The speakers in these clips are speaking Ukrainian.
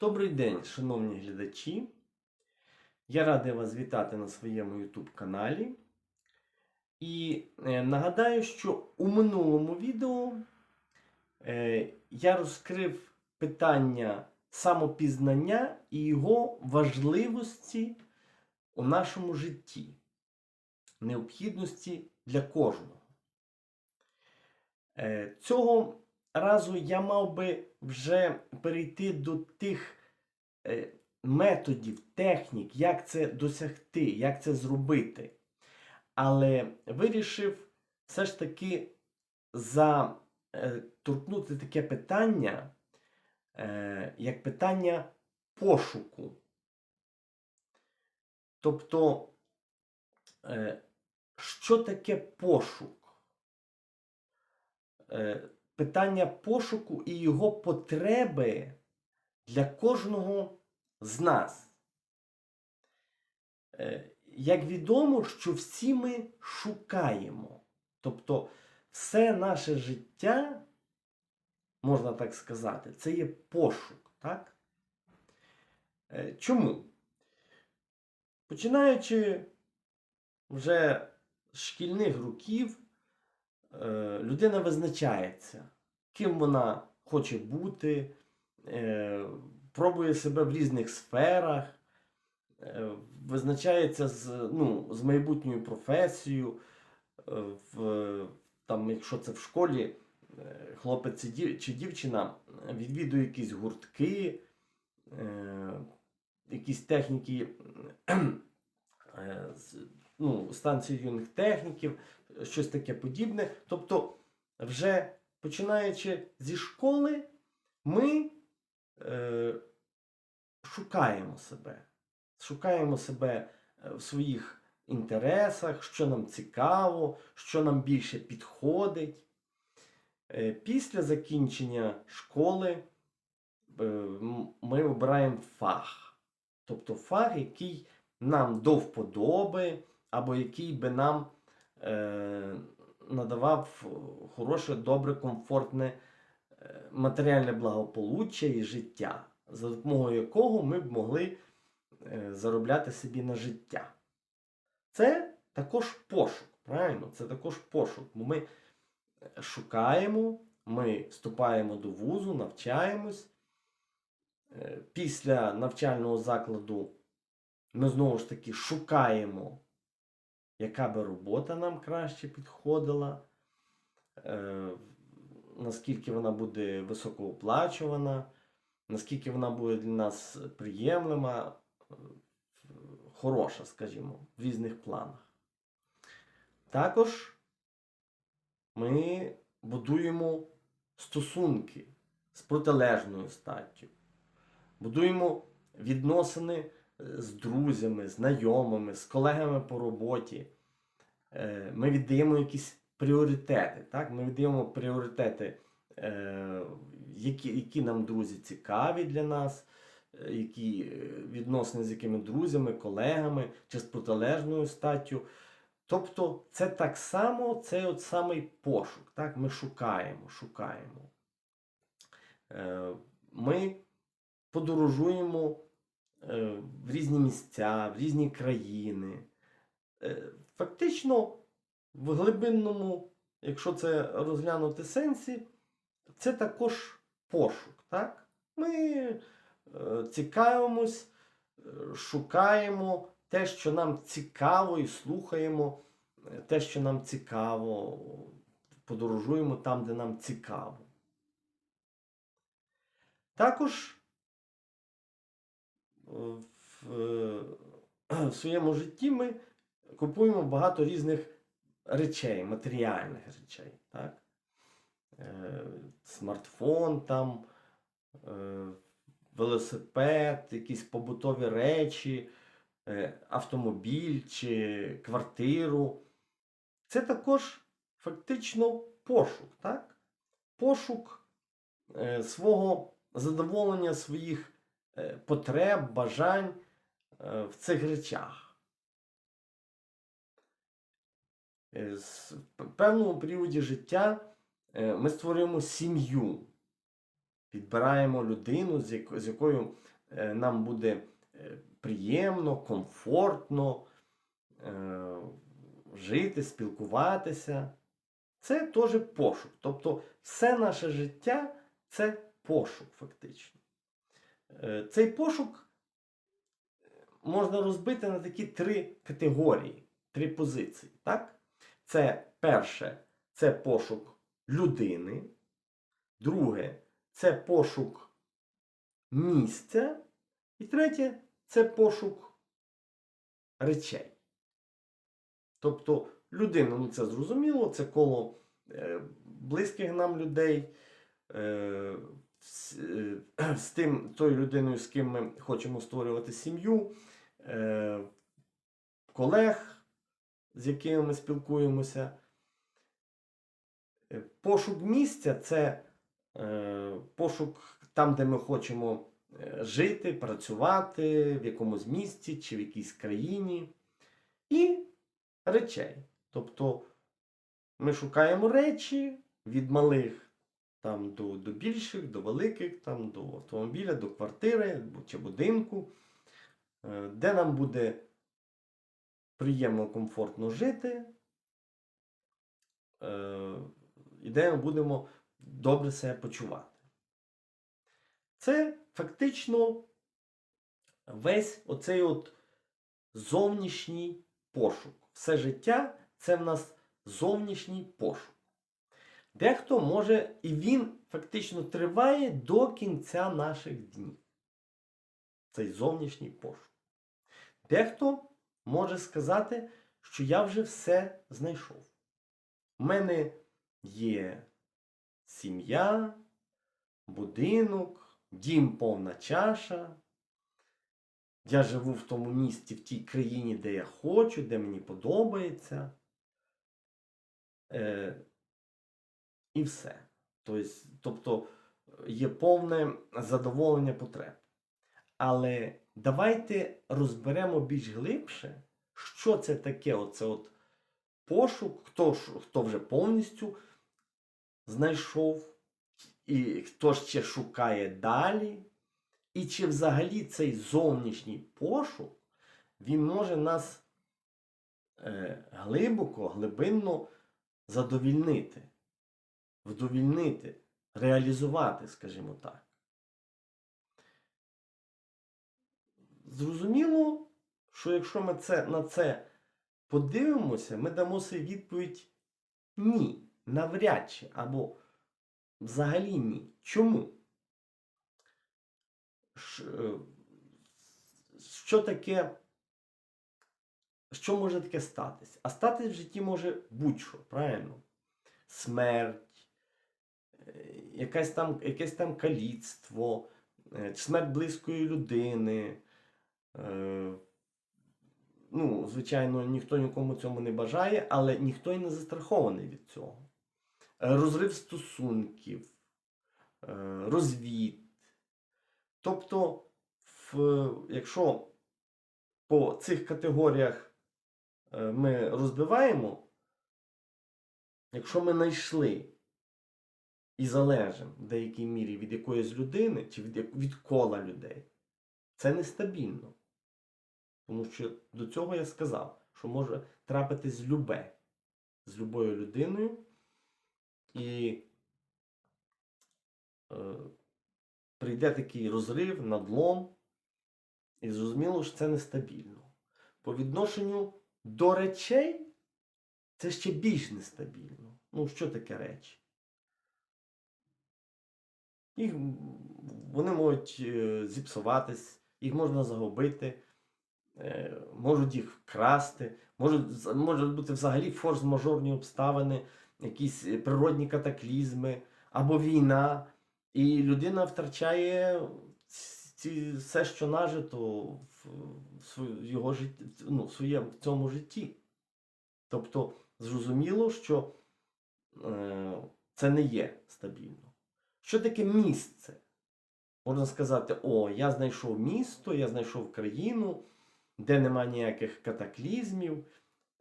Добрий день, шановні глядачі. Я радий вас вітати на своєму YouTube каналі. І е, нагадаю, що у минулому відео е, я розкрив питання самопізнання і його важливості у нашому житті, необхідності для кожного. Е, Цього разу я мав би вже перейти до тих е, методів, технік, як це досягти, як це зробити. Але вирішив все ж таки заторкнути таке питання, е, як питання пошуку. Тобто, е, що таке пошук? Питання пошуку і його потреби для кожного з нас. Е, Як відомо, що всі ми шукаємо. Тобто все наше життя, можна так сказати, це є пошук. Так? Е, Чому? Починаючи вже з шкільних років, людина визначається, ким вона хоче бути, е, пробує себе в різних сферах, е, визначається з, ну, з майбутньою професією. е, В, там, якщо це в школі, е, хлопець чи дівчина відвідує якісь гуртки, е, якісь техніки, е, ну, станції юних техніків, щось таке подібне. Тобто, вже починаючи зі школи, ми е, шукаємо себе. Шукаємо себе е, в своїх інтересах, що нам цікаво, що нам більше підходить. Е, Після закінчення школи е, ми обираємо фах. Тобто фах, який нам до вподоби, або який би нам надавав хороше, добре, комфортне е, матеріальне благополуччя і життя, за допомогою якого ми б могли е, заробляти собі на життя. Це також пошук, правильно? Це також пошук. Ми е, шукаємо, ми вступаємо до вузу, навчаємось. Е, Після навчального закладу ми знову ж таки шукаємо, яка би робота нам краще підходила, е, наскільки вона буде високооплачувана, наскільки вона буде для нас приємлива, е, хороша, скажімо, в різних планах. Також ми будуємо стосунки з протилежною статтю, будуємо відносини з друзями, знайомими, з колегами по роботі. Е, Ми віддаємо якісь пріоритети. Так? Ми віддаємо пріоритети, е, які, які нам друзі цікаві для нас, е, які відносини з якими друзями, колегами чи з протилежною статтю. Тобто це так само цей от самий пошук. Так? Ми шукаємо, шукаємо. Ми подорожуємо в різні місця, в різні країни. Е, Фактично, в глибинному, якщо це розглянути сенсі, це також пошук. Так? Ми е, цікавимось, е, шукаємо те, що нам цікаво, і слухаємо е, те, що нам цікаво, подорожуємо там, де нам цікаво. Також е, в, е, в своєму житті ми купуємо багато різних речей, матеріальних речей. Так? Е, Смартфон, там, е, велосипед, якісь побутові речі, автомобіль чи квартиру. Це також фактично пошук. Так? Пошук свого задоволення своїх потреб, бажань е, в цих речах. Е, В певному періоді життя е, ми створюємо сім'ю. підбираємо людину, з, якою е, нам буде е, приємно, комфортно е, жити, спілкуватися. Це теж пошук. Тобто все наше життя це пошук, фактично. Е, Цей пошук е, можна розбити на такі три категорії, три позиції. Так? Це перше це пошук людини. Друге це пошук місця. І третє це пошук речей. Тобто людина, ну це зрозуміло, це коло е, близьких нам людей, з, е, з тим, тою людиною, з ким ми хочемо створювати сім'ю, е, колег, з якими ми спілкуємося. Е, Пошук місця це пошук там, де ми хочемо жити, працювати, в якомусь місті чи в якійсь країні. І речей. Тобто ми шукаємо речі від малих там, до, до більших, до великих, там, до автомобіля, до квартири чи будинку, е, де нам буде приємно, комфортно жити, е, і де ми будемо добре себе почувати. Це фактично весь оцей от зовнішній пошук. Все життя це в нас зовнішній пошук. Дехто може, і він фактично триває до кінця наших днів. Цей зовнішній пошук. Дехто може сказати, що я вже все знайшов. У мене є сім'я, будинок, дім повна чаша. Я живу в тому місті, в тій країні, де я хочу, де мені подобається. Е, і все. Тобто, є повне задоволення потреб. Але давайте розберемо більш глибше, що це таке оце от пошук, хто, хто вже повністю знайшов, і хто ще шукає далі. І чи взагалі цей зовнішній пошук, він може нас е, глибоко, глибинно задовільнити, вдовільнити, реалізувати, скажімо так. Зрозуміло, що якщо ми це, на це подивимося, ми дамо собі відповідь ні, навряд чи, або взагалі ні. Чому? Е, що таке, що може таке статись? А статись в житті може будь-що, правильно? Смерть, якесь там, якесь там каліцтво, е, смерть близької людини. Е, Ну, звичайно, ніхто нікому цьому не бажає, але ніхто і не застрахований від цього. Е, Розрив стосунків, е, розвід. Тобто, в, якщо по цих категоріях е, ми розбиваємо, якщо ми знайшли і залежимо в деякій мірі від якоїсь людини чи від, від кола людей, це нестабільно. Тому що до цього я сказав, що може трапитись любе з любою людиною, і е, прийде такий розрив, надлом, і зрозуміло, що це нестабільно. По відношенню до речей це ще більш нестабільно. Ну, що таке речі? Їх, вони можуть е, зіпсуватись, їх можна загубити, е, можуть їх вкрасти, можуть, можуть бути взагалі форс-мажорні обставини, якісь е, природні катаклізми або війна. І людина втрачає ці, все, що нажито в, в його житті, ну, в своєму в цьому житті. Тобто, зрозуміло, що е, це не є стабільно. Що таке місце? Можна сказати, о, я знайшов місто, я знайшов країну, де нема ніяких катаклізмів,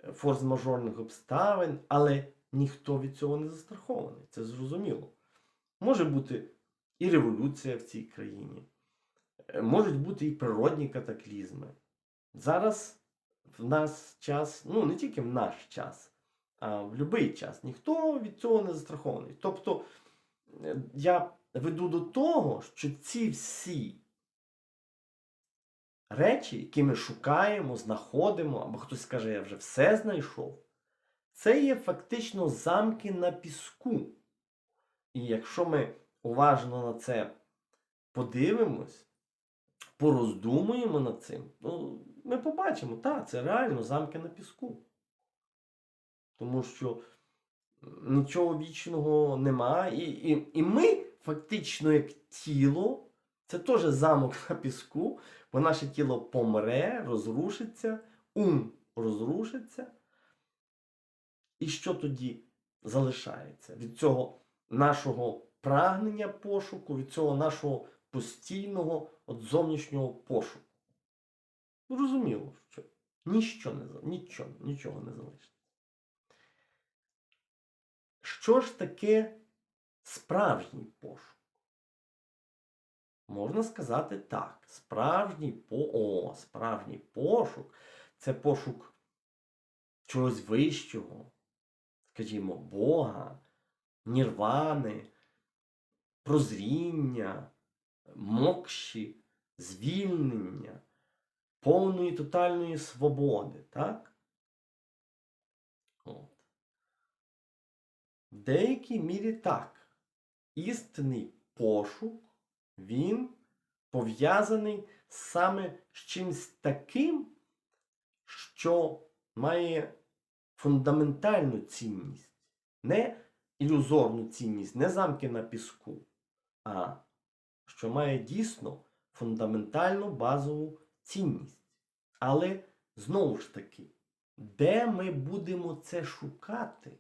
форс-мажорних обставин, але ніхто від цього не застрахований. Це зрозуміло. Може бути і революція в цій країні. Е, Можуть бути і природні катаклізми. Зараз в нас час, ну не тільки в наш час, а в будь-який час. Ніхто від цього не застрахований. Тобто я веду до того, що ці всі речі, які ми шукаємо, знаходимо, або хтось скаже, я вже все знайшов, це є фактично замки на піску. І якщо ми уважно на це подивимось, пороздумуємо над цим, ну, ми побачимо, так, це реально замки на піску. Тому що нічого вічного нема. І, і, і ми, фактично, як тіло, це теж замок на піску, бо наше тіло помре, розрушиться, ум розрушиться. І що тоді залишається від цього нашого прагнення пошуку, від цього нашого постійного от зовнішнього пошуку? Зрозуміло, що ніщо не, нічого, нічого не залишиться. Що ж таке справжній пошук? Можна сказати так. Справжній по... О, справжній пошук це пошук чогось вищого, скажімо, Бога, нірвани, прозріння, мокші, звільнення, повної тотальної свободи, так? В деякій мірі так. Істинний пошук, він пов'язаний саме з чимось таким, що має фундаментальну цінність. Не ілюзорну цінність, не замки на піску, а що має дійсно фундаментальну базову цінність. Але знову ж таки, де ми будемо це шукати?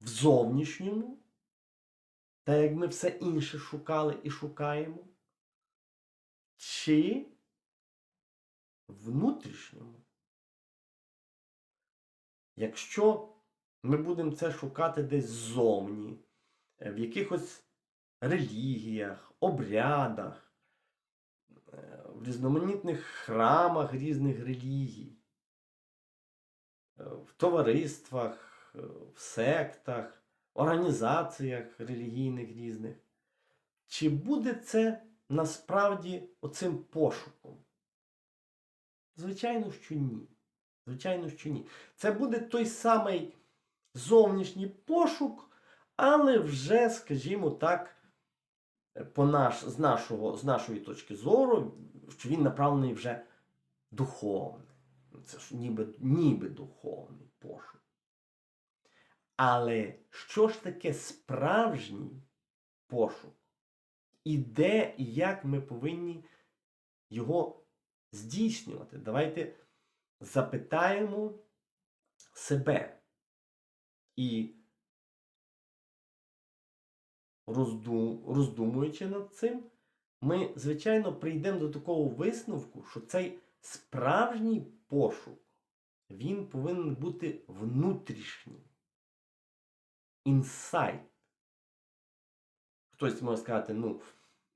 В зовнішньому, так як ми все інше шукали і шукаємо, чи внутрішньому? Якщо ми будемо це шукати десь ззовні, е, в якихось релігіях, обрядах, е, в різноманітних храмах різних релігій, е, в товариствах, в сектах, організаціях релігійних різних, чи буде це насправді оцим пошуком? Звичайно, що ні. Звичайно, що ні. Це буде той самий зовнішній пошук, але вже, скажімо так, по наш, з, нашого, з нашої точки зору, що він направлений вже духовний. Це ж ніби, ніби духовний пошук. Але що ж таке справжній пошук? І де і як ми повинні його здійснювати? Давайте запитаємо себе і розду- роздумуючи над цим, ми, звичайно, прийдемо до такого висновку, що цей справжній пошук, він повинен бути внутрішній. Інсайт. Хтось може сказати, ну,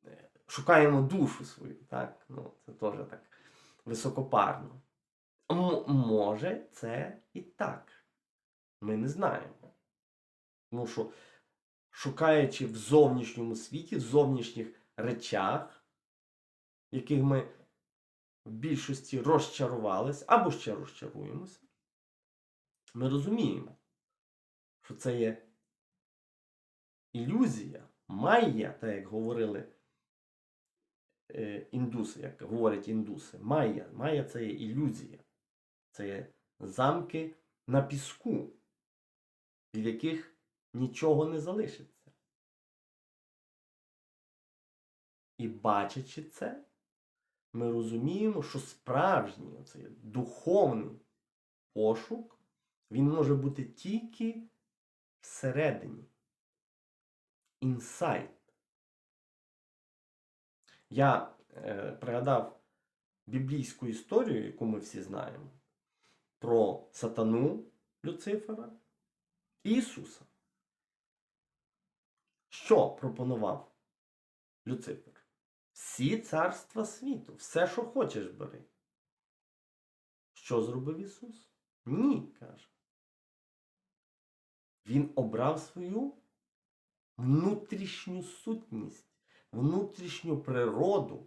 е, шукаємо душу свою, так? Ну, це теж так високопарно. М- може, це і так. Ми не знаємо. Тому що, шукаючи в зовнішньому світі, в зовнішніх речах, яких ми в більшості розчарувалися або ще розчаруємося, ми розуміємо, що це є ілюзія, майя, так як говорили е, індуси, як говорять індуси. Майя. Майя це є ілюзія. Це є замки на піску, від яких нічого не залишиться. І бачачи це, ми розуміємо, що справжній оцей духовний пошук, він може бути тільки всередині. Інсайт. Я е, пригадав біблійську історію, яку ми всі знаємо, про сатану Люцифера і Ісуса. Що пропонував Люцифер? Всі царства світу, все, що хочеш, бери. Що зробив Ісус? Ні, каже. Він обрав свою внутрішню сутність, внутрішню природу.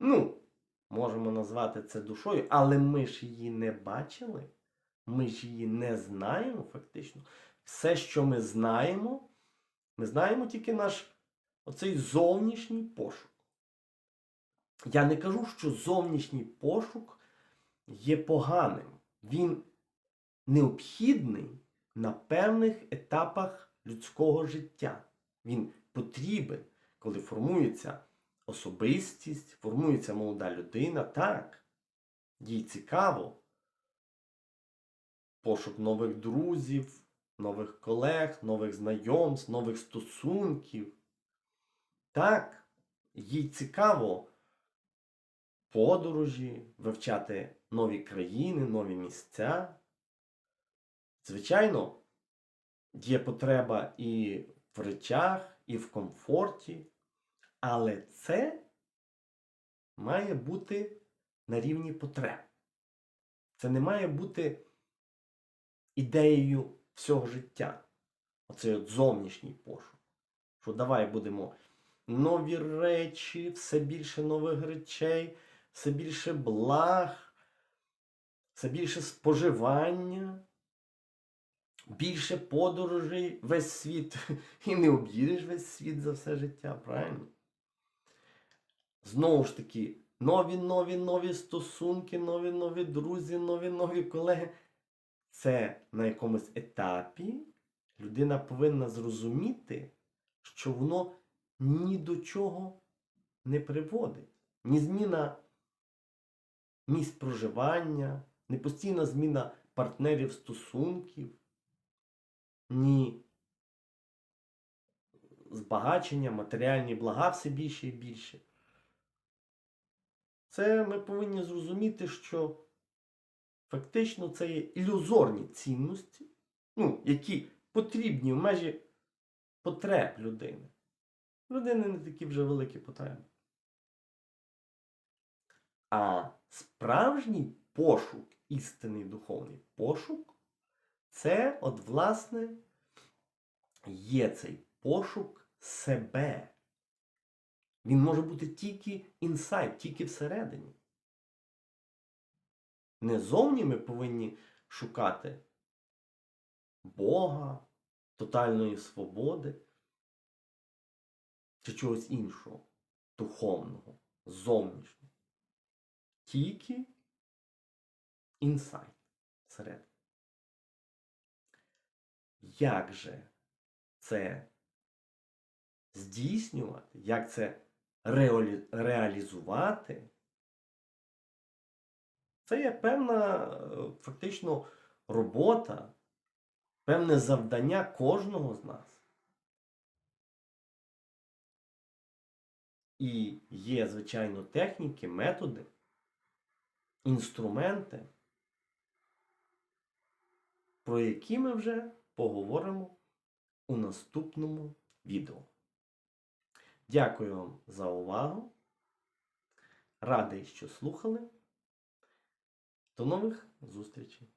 Ну, можемо назвати це душою, але ми ж її не бачили. Ми ж її не знаємо фактично. Все, що ми знаємо, ми знаємо тільки наш оцей зовнішній пошук. Я не кажу, що зовнішній пошук є поганим. Він необхідний на певних етапах людського життя. Він потрібен, коли формується особистість, формується молода людина. Так, їй цікаво. Пошук нових друзів, нових колег, нових знайомств, нових стосунків. Так, їй цікаво подорожі, вивчати нові країни, нові місця. Звичайно, є потреба і в речах, і в комфорті, але це має бути на рівні потреб. Це не має бути ідеєю всього життя. Оцей от зовнішній пошук. Що давай будемо нові речі, все більше нових речей, все більше благ, все більше споживання, більше подорожей весь світ. І не об'їдеш весь світ за все життя, правильно? Знову ж таки, нові, нові, нові стосунки, нові, нові друзі, нові, нові колеги. Це на якомусь етапі людина повинна зрозуміти, що воно ні до чого не приводить. Ні зміна місць проживання, ні постійна зміна партнерів стосунків, ні збагачення, матеріальні блага все більше і більше. Це ми повинні зрозуміти, що фактично це є ілюзорні цінності, ну, які потрібні в межі потреб людини. Людини не такі вже великі потреби. А справжній пошук, істинний духовний пошук, це, от, власне, є цей пошук себе. Він може бути тільки інсайт, тільки всередині. Не зовні ми повинні шукати Бога, тотальної свободи чи чогось іншого, духовного, зовнішнього. Тільки інсайт всередині. Як же це здійснювати, як це реалі- реалізувати? Це є певна е, фактично робота, певне завдання кожного з нас. І є, звичайно, техніки, методи, інструменти, про які ми вже поговоримо у наступному відео. Дякую вам за увагу. Радий, що слухали. До нових зустрічей!